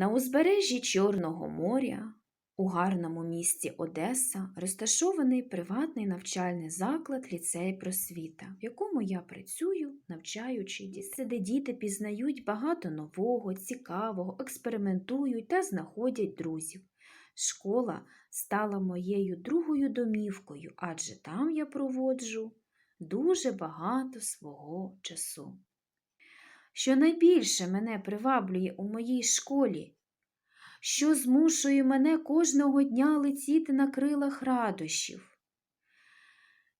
На узбережжі Чорного моря, у гарному місті Одеса, розташований приватний навчальний заклад ліцей просвіта, в якому я працюю, навчаючи дітей, де діти пізнають багато нового, цікавого, експериментують та знаходять друзів. Школа стала моєю другою домівкою, адже там я проводжу дуже багато свого часу. Що найбільше мене приваблює у моїй школі, що змушує мене кожного дня летіти на крилах радощів.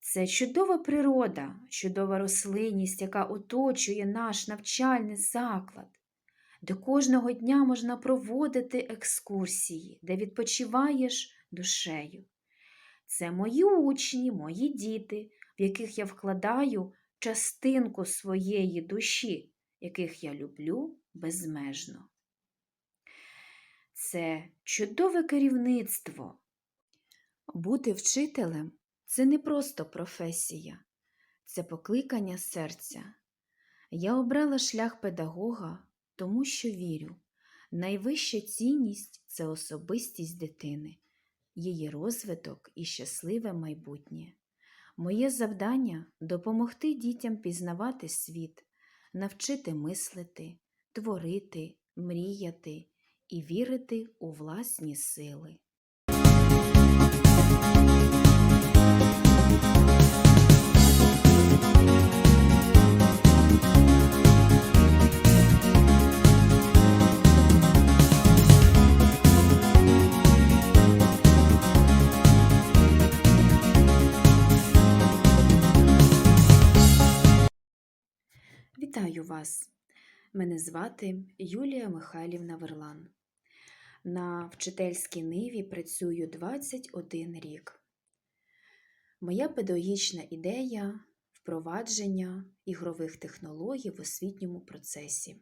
Це чудова природа, чудова рослинність, яка оточує наш навчальний заклад, де кожного дня можна проводити екскурсії, де відпочиваєш душею. Це мої учні, мої діти, в яких я вкладаю частинку своєї душі, яких я люблю безмежно. Це чудове керівництво. Бути вчителем це не просто професія, це покликання серця. Я обрала шлях педагога, тому що вірю, найвища цінність це особистість дитини, її розвиток і щасливе майбутнє. Моє завдання допомогти дітям пізнавати світ, навчити мислити, творити, мріяти і вірити у власні сили. Вітаю вас! Мене звати Юлія Михайлівна Верлан. На вчительській ниві працюю 21 рік. Моя педагогічна ідея впровадження ігрових технологій в освітньому процесі.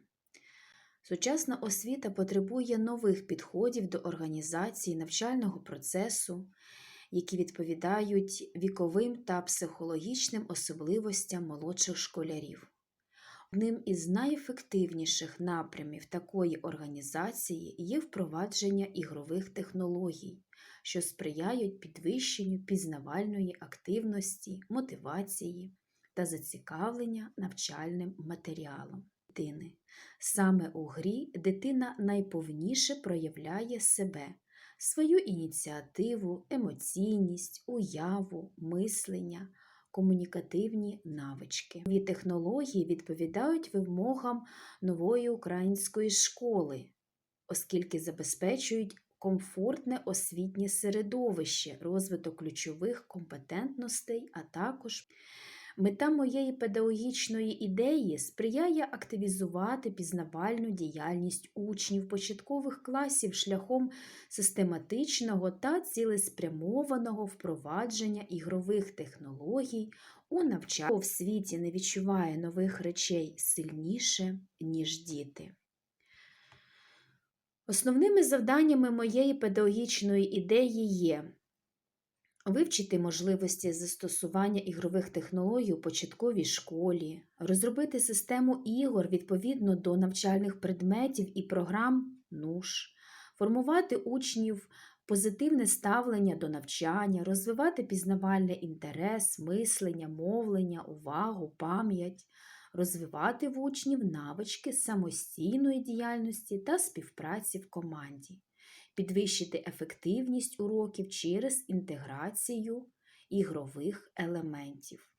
Сучасна освіта потребує нових підходів до організації навчального процесу, які відповідають віковим та психологічним особливостям молодших школярів. Одним із найефективніших напрямів такої організації є впровадження ігрових технологій, що сприяють підвищенню пізнавальної активності, мотивації та зацікавлення навчальним матеріалом дитини. Саме у грі дитина найповніше проявляє себе, свою ініціативу, емоційність, уяву, мислення комунікативні навички. Нові технології відповідають вимогам нової української школи, оскільки забезпечують комфортне освітнє середовище, розвиток ключових компетентностей, а також Мета моєї педагогічної ідеї сприяє активізувати пізнавальну діяльність учнів початкових класів шляхом систематичного та цілеспрямованого впровадження ігрових технологій у навчанні в світі не відчуває нових речей сильніше, ніж діти. Основними завданнями моєї педагогічної ідеї є Вивчити можливості застосування ігрових технологій у початковій школі, розробити систему ігор відповідно до навчальних предметів і програм НУШ, формувати учнів позитивне ставлення до навчання, розвивати пізнавальний інтерес, мислення, мовлення, увагу, пам'ять, розвивати в учнів навички самостійної діяльності та співпраці в команді підвищити ефективність уроків через інтеграцію ігрових елементів.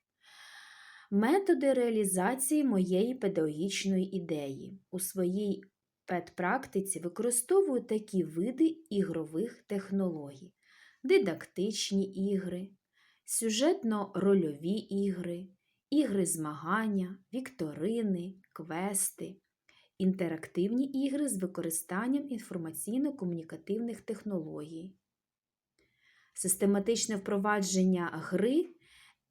Методи реалізації моєї педагогічної ідеї. У своїй педпрактиці використовую такі види ігрових технологій: дидактичні ігри, сюжетно-рольові ігри, ігри змагання, вікторини, квести, інтерактивні ігри з використанням інформаційно-комунікативних технологій, систематичне впровадження гри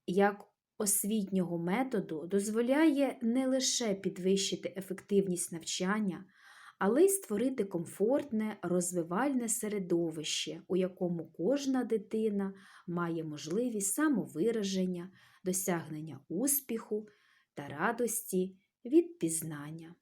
як освітнього методу дозволяє не лише підвищити ефективність навчання, але й створити комфортне, розвивальне середовище, у якому кожна дитина має можливість самовираження, досягнення успіху та радості від пізнання.